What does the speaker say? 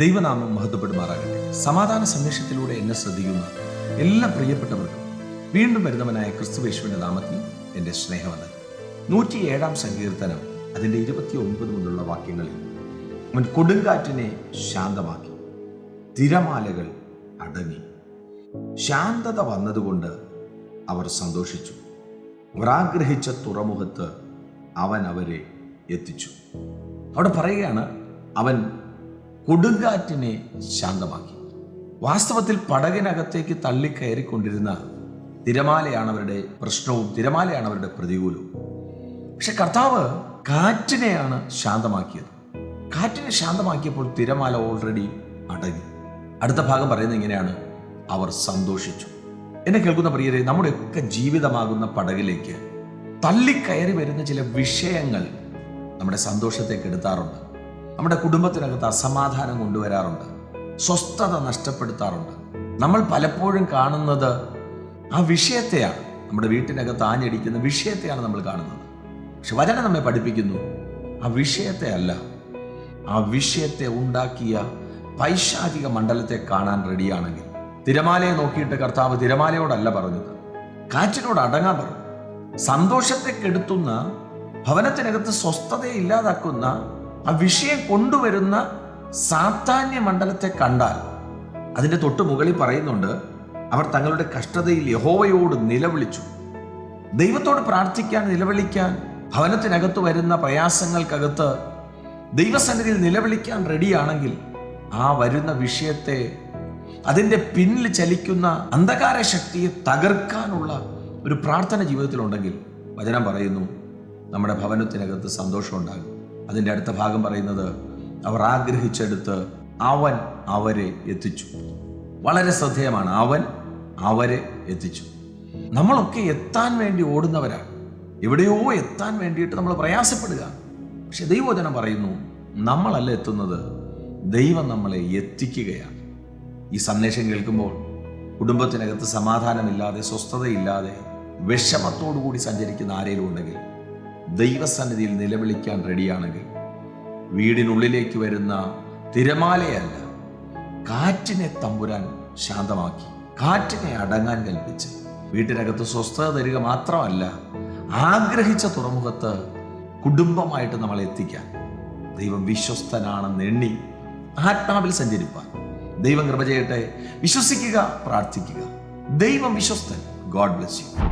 ദൈവനാമം മഹത്വപ്പെടുമാറാകട്ടെ. സമാധാന സന്ദേശത്തിലൂടെ എന്നെ ശ്രദ്ധിക്കുന്ന എല്ലാ പ്രിയപ്പെട്ടവർക്കും വീണ്ടും വരുന്നവനായ ക്രിസ്തുവേശുവിന്റെ നാമത്തിൽ എന്റെ സ്നേഹമെന്ന് നൂറ്റി ഏഴാം സങ്കീർത്തനം അതിന്റെ ഇരുപത്തി ഒൻപത് മുതലുള്ള വാക്യങ്ങളിൽ അവൻ കൊടുങ്കാറ്റിനെ ശാന്തമാക്കി തിരമാലകൾ അടങ്ങി. ശാന്തത വന്നതുകൊണ്ട് അവർ സന്തോഷിച്ചു. അവർ ആഗ്രഹിച്ച തുറമുഖത്ത് അവൻ അവരെ എത്തിച്ചു. അവിടെ പറയുകയാണ് അവൻ കൊടുങ്കാറ്റിനെ ശാന്തമാക്കി. വാസ്തവത്തിൽ പടകിനകത്തേക്ക് തള്ളിക്കയറിക്കൊണ്ടിരുന്ന തിരമാലയാണ് അവരുടെ പ്രശ്നവും തിരമാലയാണ് അവരുടെ പ്രതികൂലവും. പക്ഷെ കർത്താവ് കാറ്റിനെയാണ് ശാന്തമാക്കിയത്. കാറ്റിനെ ശാന്തമാക്കിയപ്പോൾ തിരമാല ഓൾറെഡി അടങ്ങി. അടുത്ത ഭാഗം പറയുന്നത് ഇങ്ങനെയാണ്. അവർ സന്തോഷിച്ചു. എന്നെ കേൾക്കുന്ന പ്രിയരെ നമ്മുടെയൊക്കെ ജീവിതമാകുന്ന പടകിലേക്ക് തള്ളിക്കയറി വരുന്ന ചില വിഷയങ്ങൾ നമ്മുടെ സന്തോഷത്തെ കെടുത്താറുണ്ട് നമ്മുടെ കുടുംബത്തിനകത്ത് അസമാധാനം കൊണ്ടുവരാറുണ്ട്. സ്വസ്ഥത നഷ്ടപ്പെടുത്താറുണ്ട്. നമ്മൾ പലപ്പോഴും കാണുന്നത് ആ വിഷയത്തെയാണ്. നമ്മുടെ വീട്ടിനകത്ത് ആഞ്ഞടിക്കുന്ന വിഷയത്തെയാണ് നമ്മൾ കാണുന്നത്. പക്ഷെ വചനം നമ്മെ പഠിപ്പിക്കുന്നു. ആ വിഷയത്തെ അല്ല ആ വിഷയത്തെ ഉണ്ടാക്കിയ പൈശാചിക മണ്ഡലത്തെ കാണാൻ റെഡിയാണെങ്കിൽ. തിരമാലയെ നോക്കിയിട്ട് കർത്താവ് തിരമാലയോടല്ല പറഞ്ഞത്. കാറ്റിനോട് അടങ്ങാൻ പറഞ്ഞു. സന്തോഷത്തെ കെടുത്തുന്ന ഭവനത്തിനകത്ത് സ്വസ്ഥതയെ ഇല്ലാതാക്കുന്ന ആ വിഷയം കൊണ്ടുവരുന്ന സാത്താന്യ മണ്ഡലത്തെ കണ്ടാൽ അതിന്റെ തൊട്ട് മുകളിൽ പറയുന്നുണ്ട് അവർ തങ്ങളുടെ കഷ്ടതയിൽ യഹോവയോട് നിലവിളിച്ചു. ദൈവത്തോട് പ്രാർത്ഥിക്കാൻ നിലവിളിക്കാൻ ഭവനത്തിനകത്ത് വരുന്ന പ്രയാസങ്ങൾക്കകത്ത് ദൈവസന്നിധിയിൽ നിലവിളിക്കാൻ റെഡിയാണെങ്കിൽ ആ വരുന്ന വിഷയത്തെ അതിന്റെ പിന്നിൽ ചലിക്കുന്ന അന്ധകാര ശക്തിയെ തകർക്കാനുള്ള ഒരു പ്രാർത്ഥന ജീവിതത്തിലുണ്ടെങ്കിൽ വചനം പറയുന്നു നമ്മുടെ ഭവനത്തിനകത്ത് സന്തോഷം ഉണ്ടാകും അതിന്റെ അടുത്ത ഭാഗം പറയുന്നത് അവർ ആഗ്രഹിച്ചെടുത്ത് അവൻ അവരെ എത്തിച്ചു. വളരെ ശ്രദ്ധേയമാണ്. അവൻ അവരെ എത്തിച്ചു. നമ്മളൊക്കെ എത്താൻ വേണ്ടി ഓടുന്നവരാണ്. എവിടെയോ എത്താൻ വേണ്ടിയിട്ട് നമ്മൾ പ്രയാസപ്പെടുക. പക്ഷെ ദൈവവചനം പറയുന്നു നമ്മളല്ല എത്തുന്നത്. ദൈവം നമ്മളെ എത്തിക്കുകയാണ്. ഈ സന്ദേശം കേൾക്കുമ്പോൾ കുടുംബത്തിനകത്ത് സമാധാനമില്ലാതെ സ്വസ്ഥതയില്ലാതെ വിഷമത്തോടു കൂടി സഞ്ചരിക്കുന്ന ആരെങ്കിലും ഉണ്ടെങ്കിൽ ദൈവസന്നിധിയിൽ നിലവിളിക്കാൻ റെഡിയാണെങ്കിൽ വീടിനുള്ളിലേക്ക് വരുന്ന തിരമാലയല്ല കാറ്റിനെ തമ്പുരാൻ ശാന്തമാക്കി കാറ്റിനെ അടങ്ങാൻ കൽപ്പിച്ച്. വീട്ടിനകത്ത് സ്വസ്ഥത തരിക മാത്രമല്ല ആഗ്രഹിച്ച തുറമുഖത്ത് കുടുംബമായിട്ട് നമ്മൾ എത്തിക്കാൻ. ദൈവം വിശ്വസ്തനാണെന്ന് എണ്ണി ആത്മാവിൽ സഞ്ചരിപ്പാൻ. ദൈവം കൃപ ചെയ്യട്ടെ. വിശ്വസിക്കുക പ്രാർത്ഥിക്കുക. ദൈവം വിശ്വസ്തൻ. God bless you.